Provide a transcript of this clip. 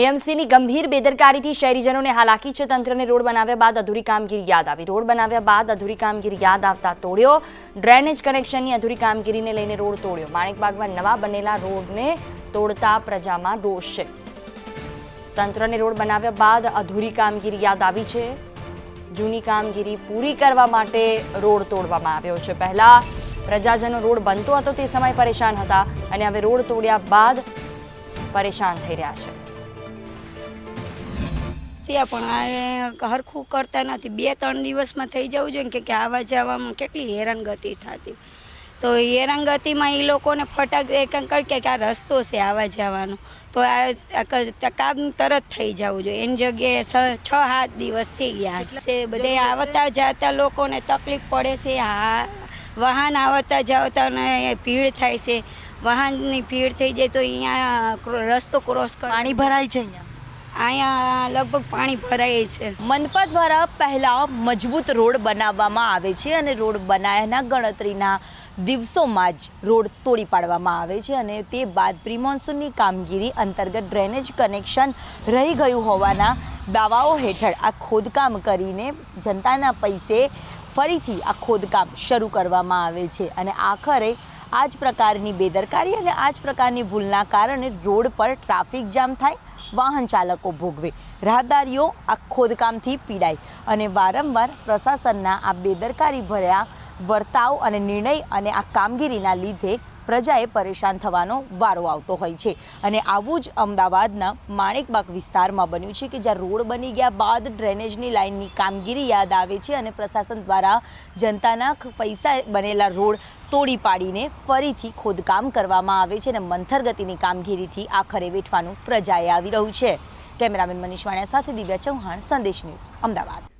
એએમસીની ગંભીર બેદરકારીથી શહેરીજનોને હાલાકી છે. તંત્રને રોડ બનાવ્યા બાદ અધૂરી કામગીરી યાદ આવી. રોડ બનાવ્યા બાદ અધૂરી કામગીરી યાદ આવતા તોડ્યો. ડ્રેનેજ કનેક્શનની અધૂરી કામગીરીને લઈને રોડ તોડ્યો. માણેકબાગમાં નવા બનેલા રોડને તોડતા પ્રજામાં રોષ છે. તંત્રને રોડ બનાવ્યા બાદ અધૂરી કામગીરી યાદ આવી છે. જૂની કામગીરી પૂરી કરવા માટે રોડ તોડવામાં આવ્યો છે. પહેલા પ્રજાજનો રોડ બનતો હતો તે સમયે પરેશાન હતા અને હવે રોડ તોડ્યા બાદ પરેશાન થઈ રહ્યા છે. ત્યાં પણ આ હરખું કરતા નથી. બે, ત્રણ દિવસમાં થઈ જવું જોઈએ કે આવા જવામાં કેટલી હેરાનગતિ થતી. તો હેરાનગતિમાં એ લોકોને ફટાક કર કે આ રસ્તો છે આવા જવાનો. તો આ કામ તરત થઈ જવું જોઈએ. એની જગ્યાએ છ, સાત દિવસ થઈ ગયા બધે આવતા જતા લોકોને તકલીફ પડે છે. હા, વાહન આવતા જતા ને ભીડ થાય છે. વાહનની ભીડ થઈ જાય તો અહીંયા રસ્તો ક્રોસ પાણી ભરાય છે અહીંયા? અહીંયા લગભગ પાણી ભરાય છે. મનપા દ્વારા પહેલા મજબૂત રોડ બનાવવામાં આવે છે અને રોડ બનાવ્યાના ગણતરીના દિવસોમાં જ રોડ તોડી પાડવામાં આવે છે અને તે બાદ પ્રી મોન્સૂનની કામગીરી અંતર્ગત ડ્રેનેજ કનેક્શન રહી ગયું હોવાના દાવાઓ હેઠળ આ ખોદકામ કરીને જનતાના પૈસે ફરીથી આ ખોદકામ શરૂ કરવામાં આવે છે અને આખરે આ જ પ્રકારની બેદરકારી અને આ જ પ્રકારની ભૂલના કારણે રોડ પર ટ્રાફિક જામ થાય વાહન ચાલકો ભોગવે. રાહદારીઓ આ ખોદકામથી પીડાય અને વારંવાર પ્રશાસનના આ બેદરકારી ભર્યા વર્તાવ અને નિર્ણય અને આ કામગીરીના લીધે પ્રજાએ પરેશાન થવાનો વારો આવતો હોય છે. અને આવું જ અમદાવાદના માણેકબાગ વિસ્તારમાં બન્યું છે કે જ્યાં રોડ બની ગયા બાદ ડ્રેનેજની લાઇનની કામગીરી યાદ આવે છે અને પ્રશાસન દ્વારા જનતાના પૈસા બનેલા રોડ તોડી પાડીને ફરીથી ખોદકામ કરવામાં આવે છે અને મંથરગતિની કામગીરીથી આખરે વેઠવાનું પ્રજાએ આવી રહ્યું છે. કેમેરામેન મનીષ વાણિયા સાથે દિવ્યા ચૌહાણ, સંદેશ ન્યૂઝ, અમદાવાદ.